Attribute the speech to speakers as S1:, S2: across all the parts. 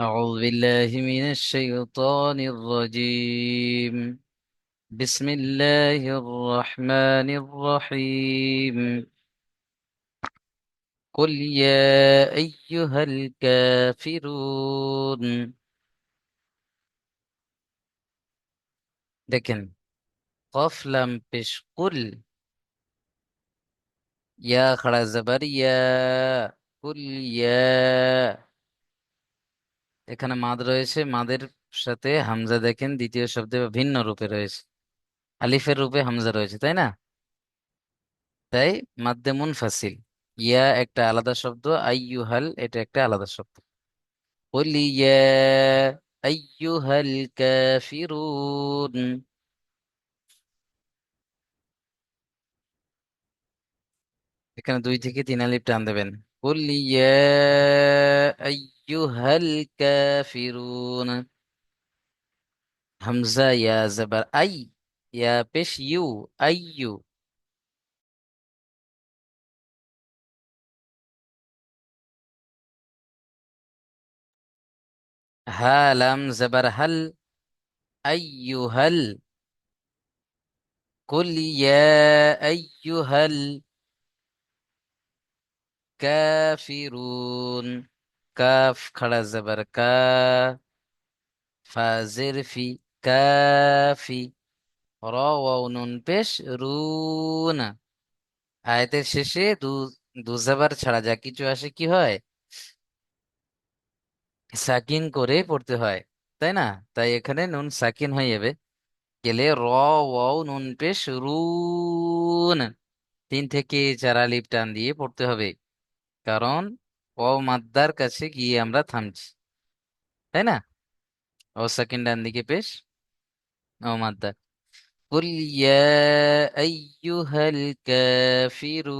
S1: أعوذ بالله من الشيطان الرجيم بسم الله الرحمن الرحيم قل يا أيها الكافرون দেখেন কফ লাম পেশ কুল ইয়া খাড়া জবর ইয়া কুল ইয়া এখানে মাদ রয়েছে, মাদের সাথে হামজা দেখেন, দ্বিতীয় শব্দে ভিন্ন রূপে রয়েছে। আলিফের রূপে হামজা রয়েছে, তাই না? তাই মাদ্দে মুনফাসিল, ইয়া একটা আলাদা শব্দ, আইয়ুহাল এটা একটা আলাদা শব্দ। বলি ইয়া আইয়ুহাল কাফিরুন। এখানে দুই থেকে তিন আলিফ টান দেবেন। বলি ইয়া أيها الكافرون. همزة يا زبر. أي يا بش يو. أيو ها لم زبر. هل أيها ال قل يا أيها الكافرون কাফ খাড়া জবর কা ফাজের ফি কাফি র ওয়াও নুন পেশ রুন আয়াতের শেষে দু দু জবর ছাড়া যা কিছু আসে কি হয়? সাকিন করে পড়তে হয়, তাই না? তাই এখানে নুন সাকিন হয়ে যাবে। গেলে র ওয়াও নুন পেশ রুন তিন থেকে চার আলিফ টান দিয়ে পড়তে হবে। কারণ ও মাদ্দার কাছে গিয়ে আমরা থামছি তাই না ও সাকিন ডান দিকে পেশ ও মাদ্দা قل يا أيها الكافرون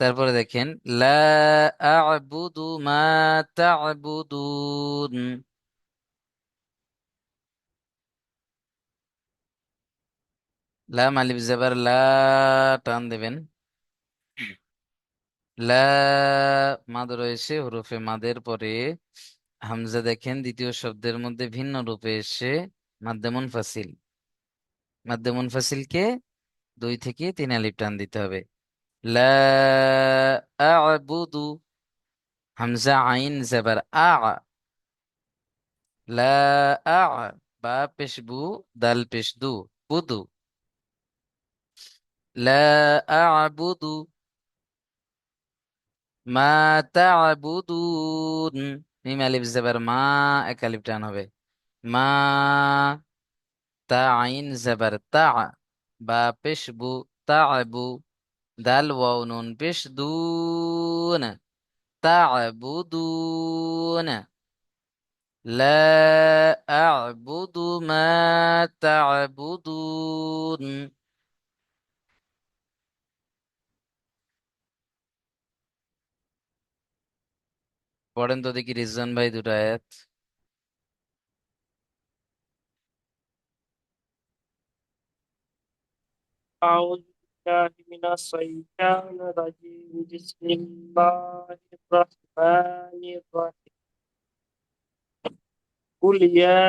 S1: তারপরে দেখেন লা আ'বুদু মা তা'বুদুন লাম আলিফ জাবার লা টান দেবেন লা মাদ রয়েছে হরফে মাদের পরে হামজা দেখেন দ্বিতীয় শব্দের মধ্যে ভিন্ন রূপে এসে মাদ্দে মুনফাসিল। মাদ্দে মুনফাসিলকে দুই থেকে তিন আলিফ টান দিতে হবে। লা আ'বুদু। হামজা আইন জাবার আ। লা আ। বা পেশ বু দাল পেশ দু বুদু। লা আ'বুদু মা তা'বুদুন মিম আলিফ জাবার মা এক আলিফ টান হবে মা তা আইন জাবার তা বা পেশ বু তা'বু দাল ওয়াও নুন পেশ দুন তা'বুদুন لا أعبد ما تعبدون পড়েন তো দেখি রিজন ভাই দুটো আয়াত
S2: أعوذ بالله من الشيطان الرجيم بسم الله الرحمن الرحيم قل يا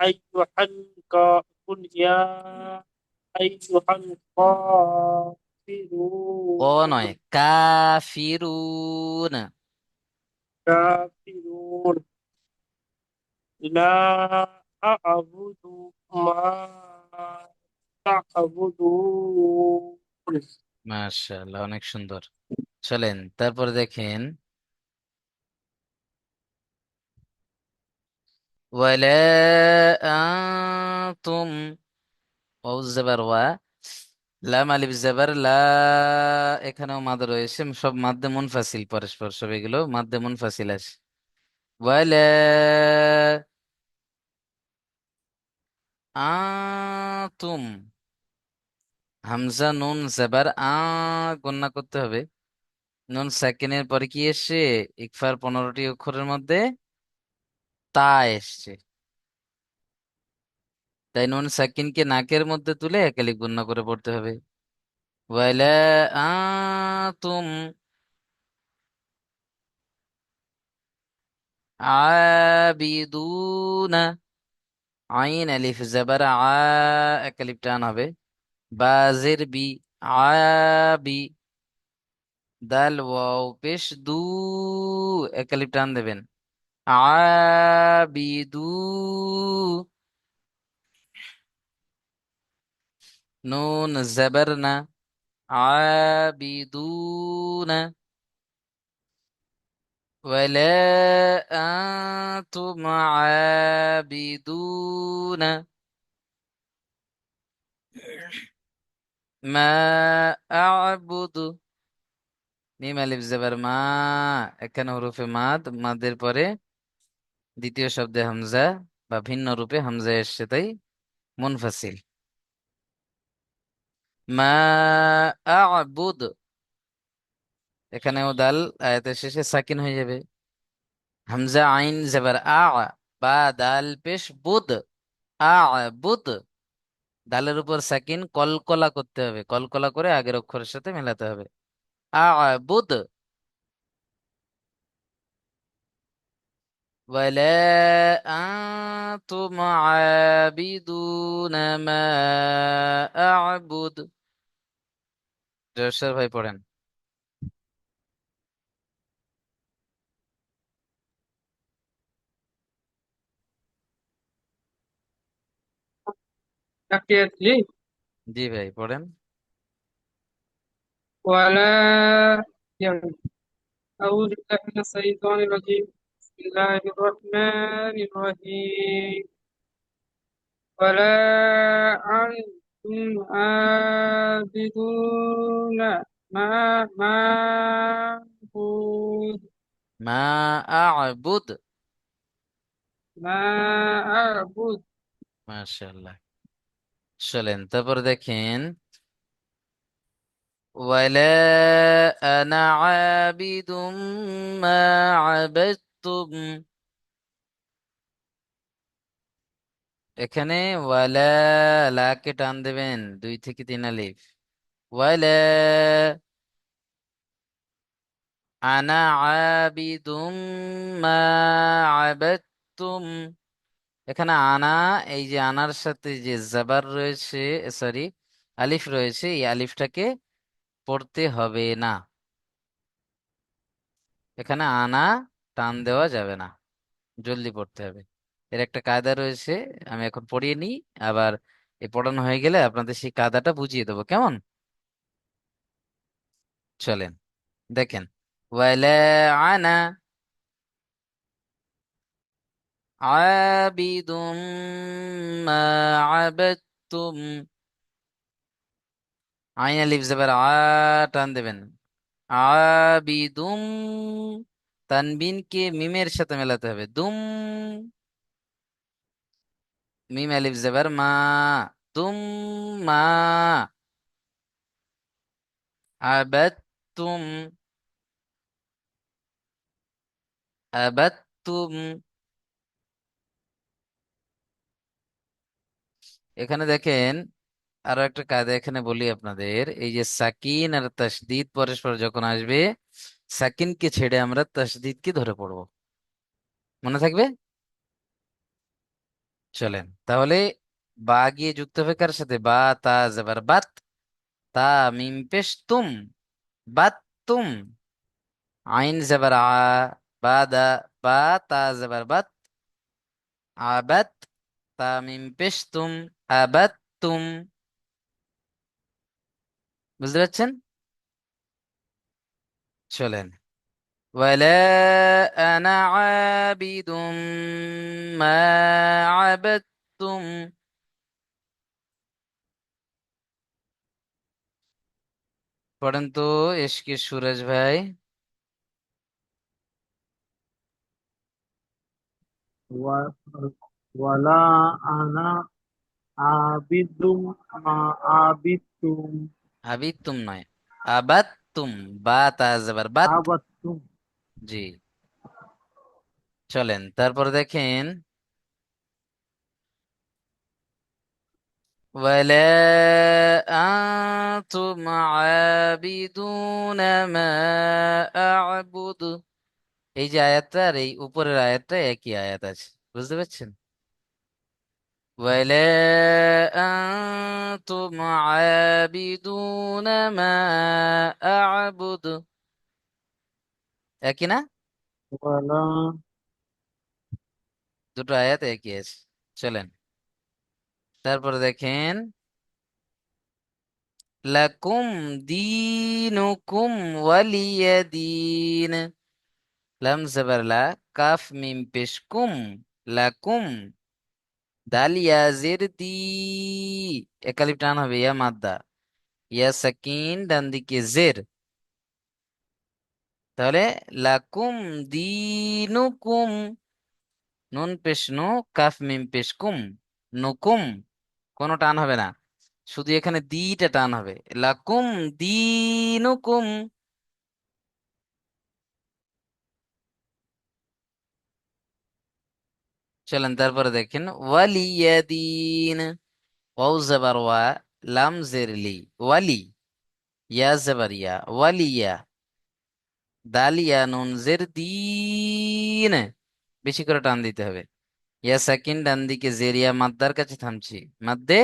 S2: أيها الكا قل يا أيها
S1: ক নয়
S2: الكافرون
S1: কাফিরুন
S2: كافرون لا أعبد ما تعبدون
S1: মাশাআল্লাহ অনেক সুন্দর চলেন তারপর দেখেন ওয়ালা আনতুম ওয়াউ জাবার ওয়া লাম আলিফ জাবার, লা এখানেও মাদ রয়েছে, সব মাদ্দে মুনফাসিল, পরস্পর সব এগুলো মাদ্দে মুনফাসিল আছে। ওয়ালা আতুম, হামজা নুন জাবার, আ গণনা করতে হবে। নুন সাকিনের পরে কি এসছে? ইকফার পনেরোটি অক্ষরের মধ্যে তা এসছে। তাই নুন সাকিনকে নাকের মধ্যে তুলে একালিক গণনা করে পড়তে হবে। ওয়ালা আতুম। আবিদুনা। আইন আলিফ জবর আ এক আলিফ টান হবে। বাজের বি আবি। দাল ওয়াও পেশ দু এক আলিফ টান দেবেন। আবিদু। নুন জবর না আবিদুনা ولا أنتم عابدون ما أعبد মিম আলিফ জবর মা এখানে হরফে মাদ মাদের পরে দ্বিতীয় শব্দে হামজা বা ভিন্ন রূপে হামজা এসছে তাই মুনফাসিল মা আ'বুদ। এখানেও দাল আয়াতের শেষে সাকিন হয়ে যাবে। হামজা আইন জবর আ, বা দাল পেশ বুদ। আ বুদ দালের উপর সাকিন কলকলা করতে হবে। কলকলা করে আগের অক্ষরের সাথে মেলাতে হবে। আ ولا أنتم عابدون ما أعبد জয়সর ভাই পড়েন
S2: تحياتي
S1: জি ভাই পড়েন
S2: ولا يعني أعوذ بالله من الشيطان الرجيم بسم الله الرحمن الرحيم ولا أنتم عابدون ما ما أعبد
S1: মা আ'বুদ
S2: ما أعبد
S1: মাশাআল্লাহ চলেন তারপর দেখেন ولا أنا عابد ما তো এখানে ওয়ালা লাকে টান দেবেন, দুই থেকে তিন আলিফ। ওয়ালা আনা আবিদুম মা আবাদতুম। এখানে আনা, এই যে আনার সাথে যে জাবার রয়েছে সরি, আলিফ রয়েছে, এই আলিফটাকে পড়তে হবে না। এখানে আনা টান দেওয়া যাবে না। জলদি পড়তে হবে। এর একটা কায়দা রয়েছে, আমি এখন পড়িয়ে নিই। আবার এ পড়ানো হয়ে গেলে আপনাদের সেই কায়দাটা বুঝিয়ে দেবো। কেমন? চলেন, দেখেন। আনা আবিদুম মা আবাদতুম। আইন আলিফ আ টান দেবেন। আবিদুম তানবিনকে মিমের সাথে মেলাতে হবে দুম মিম আলিফ জবর মা তুম মা আবাদতুম আবাদতুম এখানে দেখেন আরও একটা কায়দা এখানে বলি আপনাদের এই যে সাকিন আর তাসদিদ পরস্পর যখন আসবে সাকিনকে ছেড়ে আমরা তাসদিদকে ধরে পড়ব। মনে থাকবে? চলেন, তাহলে বা গিয়ে যুক্ত হবে কার সাথে বা তা জবর। বাত তা মিম পেশ তুম, বাত তুম। আইন জবর আ, বা দা, বা তা জবর বাত। আবাত তা মিম পেশ তুম, আবাত তুম। বুঝতে পারছেন? চলেন ولا أنا عابد ما عبدتم পড়েন তো এসকে সুরজ ভাই
S2: و- ولا أنا عابد ما عبدتم
S1: আবিতুম নয় আবাত্তুম বা তা জবর বাত
S2: عبدتم
S1: জি চলেন তারপর দেখেন ওয়ালা আনতুম আবিদুনা মা আ'বুদু এই যে আয়াতটা আর এই উপরের আয়াতটা একই আয়াত আছে বুঝতে পারছেন ওয়ালা আনতুম আবিদুনা মা আ'বুদু একই না? দুটো আয়াত একই আছে। চলেন। তারপরে দেখেন। লাকুম দীনুকুম ওয়ালিয়া দিন। লাম জবর কাফ মিম পেশ কুম লাকুম দাল ইয়া জের দি একালিপ টান হবে ইয়া মাদ্দা ইয়া সাকিন ডান দিকে জের তাহলে লাকুম দীনুকুম নুন পেশ নু কাফ মিম পেশ কুম নুকুম কোনো টান হবে না শুধু এখানে দিটা টান হবে লাকুম দীনুকুম চলেন তারপরে দেখেন ওয়ালিয়াদিন ওয়াও জবর ওয়া লাম জের লি ওয়ালি ইয়া জবর ওয়ালিয়া দালিয়া নুন জের দিন বেশি করে টান দিতে হবে ইয়া সাকিন ডান দিকে জেরিয়া মাদ্দার কাছে থামছি মাদ্দে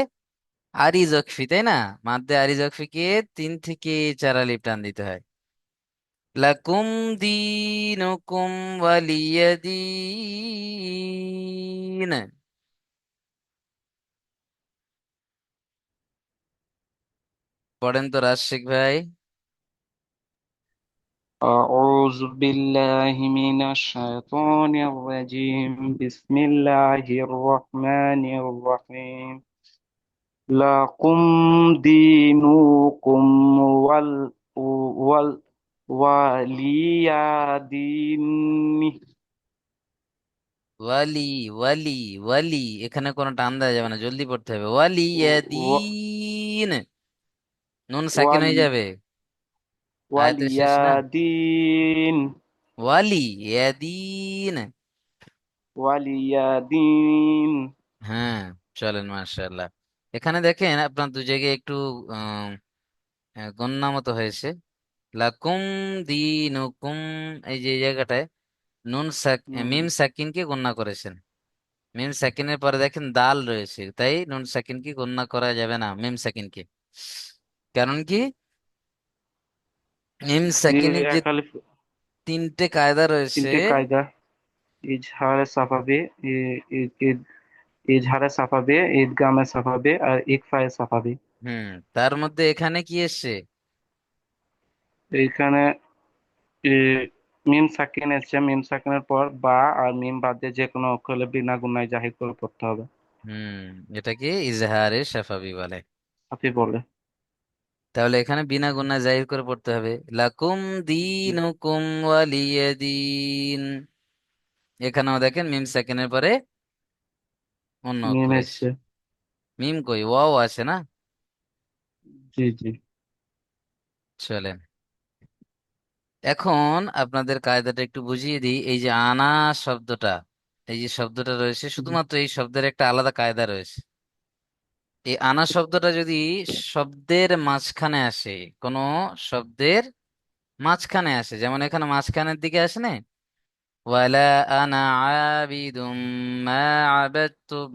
S1: আরি জকফি তাই না মাদ্দে আরি জকফিকে তিন থেকে চার আলিফ টান দিতে হয় লাকুম দীনুকুম ওয়ালিয়া দিন পড়েন তো রাশিক ভাই
S2: أعوذ بالله من الشيطان الرجيم بسم الله الرحمن الرحيم لكم دينكم وال وال ওয়ালিয়াদিনি
S1: ওয়ালি ওয়ালি ওয়ালি এখানে কোনো টান দেওয়া যাবে না জলদি পড়তে হবে। ওয়ালিয়াদিন নুন সাকিন হয়ে যাবে। আয়াতের শেষ না। ওয়ালিয়াদিন
S2: ওয়ালিয়াদিন ওয়ালিয়াদিন
S1: হ্যাঁ চলেন মাশাআল্লাহ। এখানে দেখেন আপনার দু জায়গায় একটু আহ গণ্যা মতো হয়েছে। লাকুম দিনুকুম এই যে জায়গাটায় নুন সাক মিম সাকিনকে গণ্যা করেছেন। মিম সাকিনের পরে দেখেন দাল রয়েছে তাই নুন সাকিনকে গণ্যা করা যাবে না মিম সাকিনকে। কারণ কি? মিম সাকিনের যে তিনটে কায়দা রয়েছে
S2: তিনটে কায়দা ইজহারে সাফাবে ইজহারে সাফাবে ঈদগামে সাফাবে আর ইকফায়ে সাফাবে।
S1: হুম তার মধ্যে এখানে কি এসছে?
S2: এইখানে মিম সাকিন এসছে। মিম সাকিনের পর বা আর মিম বাদ দিয়ে যে কোনো অক্ষর হলে বিনা গুণায় জাহির করে পড়তে হবে।
S1: হুম এটাকে ইজহারে শাফাবি বলে।
S2: আপনি বলে।
S1: তাহলে এখানে বিনা গুণায় জাহির করে পড়তে হবে। লাকুম দীনুকুম ওয়ালিয়া দিন। এখানেও দেখেন মিম সাকিনের পরে অন্য
S2: মিম
S1: অক্ষর এসছে। মিম কই? ওয়াও আছে না?
S2: জি জি।
S1: চলেন। এখন আপনাদের কায়দাটা একটু বুঝিয়ে দিই এই যে আনা শব্দটা এই যে শব্দটা রয়েছে শুধুমাত্র এই শব্দের একটা আলাদা কায়দা রয়েছে। এই আনা শব্দটা যদি শব্দের মাঝখানে আসে কোনো শব্দের মাঝখানে আসে যেমন এখানে মাঝখানের দিকে আসে না? ওয়ালা আনা আবিদুম মা আবাদতুম।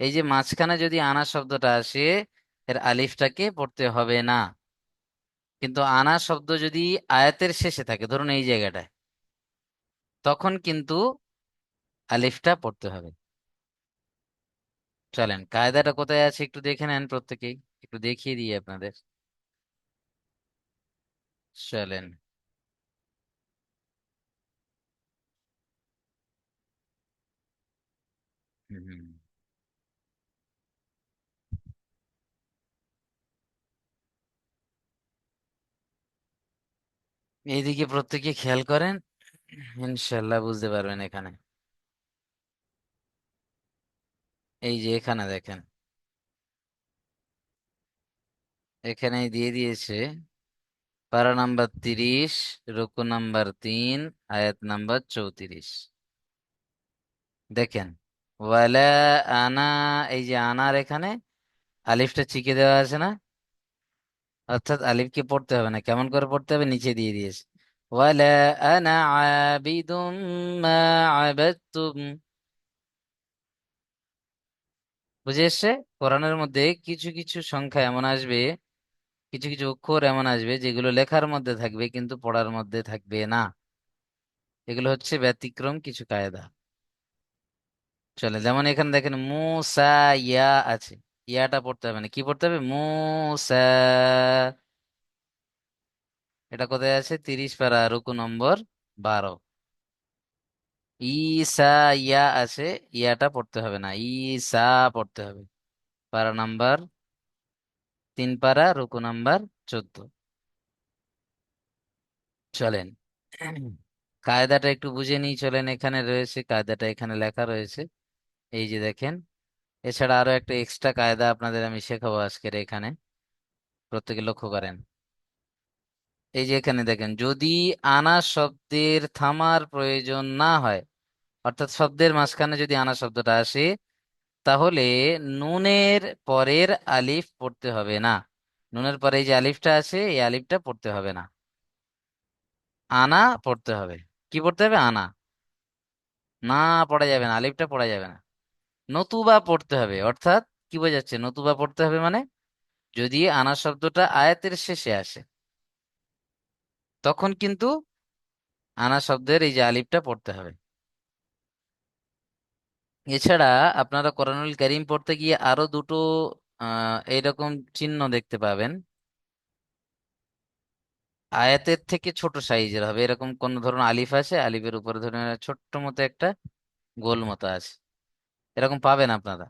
S1: এই যে মাঝখানে যদি আনা শব্দটা আসে এর আলিফটাকে পড়তে হবে না। কিন্তু আনা শব্দ যদি আয়াতের শেষে থাকে, ধরুন এই জায়গাটায়, তখন কিন্তু আলিফটা পড়তে হবে। চলেন, কায়দাটা কোথায় আছে একটু দেখে নেন প্রত্যেকেই, একটু দেখিয়ে দিই আপনাদের। চলেন। হুম এইদিকে প্রত্যেকে খেয়াল করেন ইনশাল্লাহ বুঝতে পারবেন এখানে। এই যে এখানে দেখেন। এখানেই দিয়ে দিয়েছে, পারা নাম্বার তিরিশ, রুকু নাম্বার তিন, আয়াত নাম্বার চৌত্রিশ। দেখেন, ওয়ালা আনা, এই যে আনার এখানে আলিফটা চিকে দেওয়া আছে না? অর্থাৎ আলিফকে পড়তে হবে না, কেমন করে পড়তে হবে? নিচে দিয়ে দিয়েছে। ওয়ালা আনা আবিদুম মা আবাদতুম। বুঝে এসছে? কোরআনের মধ্যে কিছু কিছু সংখ্যা এমন আসবে, কিছু কিছু অক্ষর এমন আসবে, যেগুলো লেখার মধ্যে থাকবে কিন্তু পড়ার মধ্যে থাকবে না। এগুলো হচ্ছে ব্যতিক্রম, কিছু কায়দা। চলে, যেমন এখানে দেখেন, মুসা ইয়া আছে। ইয়াটা পড়তে হবে না। কি পড়তে হবে? মুসা। এটা কোথায় আছে? তিরিশ পারা রুকু নম্বর বারো। ইসা ইয়া আছে, ইয়াটা পড়তে হবে না। ইসা পড়তে হবে। পারা নাম্বার তিন পারা রুকু নাম্বার চোদ্দ। চলেন। কায়দাটা একটু বুঝে নিই। চলেন, এখানে রয়েছে, কায়দাটা এখানে লেখা রয়েছে। এই যে দেখেন এছাড়া আরও একটা এক্সট্রা কায়দা আপনাদের আমি শেখাবো আজকের এখানে। প্রত্যেকে লক্ষ্য করেন। এই যে এখানে দেখেন, যদি আনা শব্দের থামার প্রয়োজন না হয়, অর্থাৎ শব্দের মাঝখানে যদি আনা শব্দটা আসে, তাহলে নুনের পরের আলিফ পড়তে হবে না। নুনের পরে যে আলিফটা আছে, এই আলিফটা পড়তে হবে না। আনা পড়তে হবে। কি পড়তে হবে? আনা। না পড়া যাবে না, আলিফটা পড়া যাবে না। নতুবা পড়তে হবে, অর্থাৎ কি বোঝাচ্ছে? নতুবা পড়তে হবে মানে যদি আনা শব্দটা আয়াতের শেষে আসে, তখন কিন্তু আনা শব্দের এই যে আলিফটা পড়তে হবে। এছাড়া আপনারা কোরআনুল কারীম পড়তে গিয়ে আরও দুটো এইরকম চিহ্ন দেখতে পাবেন। আয়াতের থেকে ছোট সাইজের হবে, এরকম কোন ধরুন আলিফ আছে, আলিফের উপরে ধরুন ছোট্ট মতো একটা গোল মতো আছে। এরকম পাবেন আপনারা।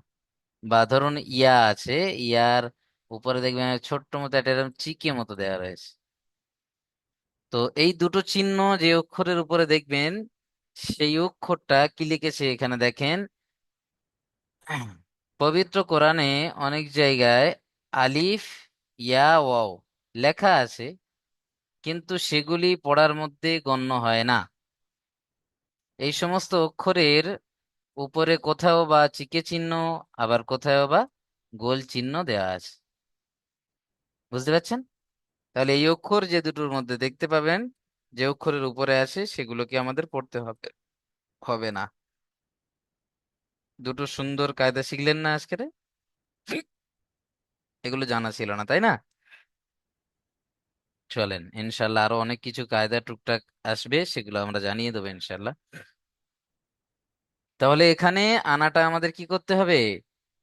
S1: বা ধরুন ইয়া আছে, ইয়ার উপরে দেখবেন ছোট্ট মতো একটা এরকম চিকে মতো দেওয়া রয়েছে। তো এই দুটো চিহ্ন যে অক্ষরের উপরে দেখবেন, সেই অক্ষরটা কি লিখেছে এখানে দেখেন? পবিত্র কোরআনে অনেক জায়গায় আলিফ, ইয়া, ওয়াও লেখা আছে, কিন্তু সেগুলি পড়ার মধ্যে গণ্য হয় না। এই সমস্ত অক্ষরের উপরে কোথাও বা চিকে চিহ্ন, আবার কোথাও বা গোল চিহ্ন দেওয়া আছে। বুঝতে পারছেন? তাহলে এই অক্ষর যে দুটোর মধ্যে দেখতে পাবেন, যে অক্ষরের উপরে আছে, সেগুলোকে আমাদের পড়তে হবে হবে না। দুটো সুন্দর কায়দা শিখলেন না আজকে এগুলো জানা ছিল না, তাই না? চলেন, ইনশাল্লাহ আরও অনেক কিছু কায়দা টুকটাক আসবে, সেগুলো আমরা জানিয়ে দেবো ইনশাল্লাহ। তাহলে এখানে আনাটা আমাদের কি করতে হবে?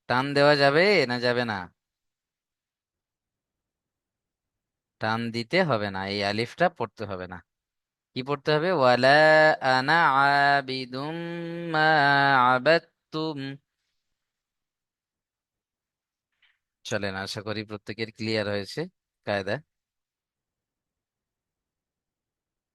S1: টান দেওয়া যাবে না যাবে না? টান দিতে হবে না, এই আলিফটা পড়তে হবে না। কি পড়তে হবে? ওয়ালা আনা আবিদুম মা আবাদতুম। চলেন, আশা করি প্রত্যেকের ক্লিয়ার হয়েছে, কায়দা।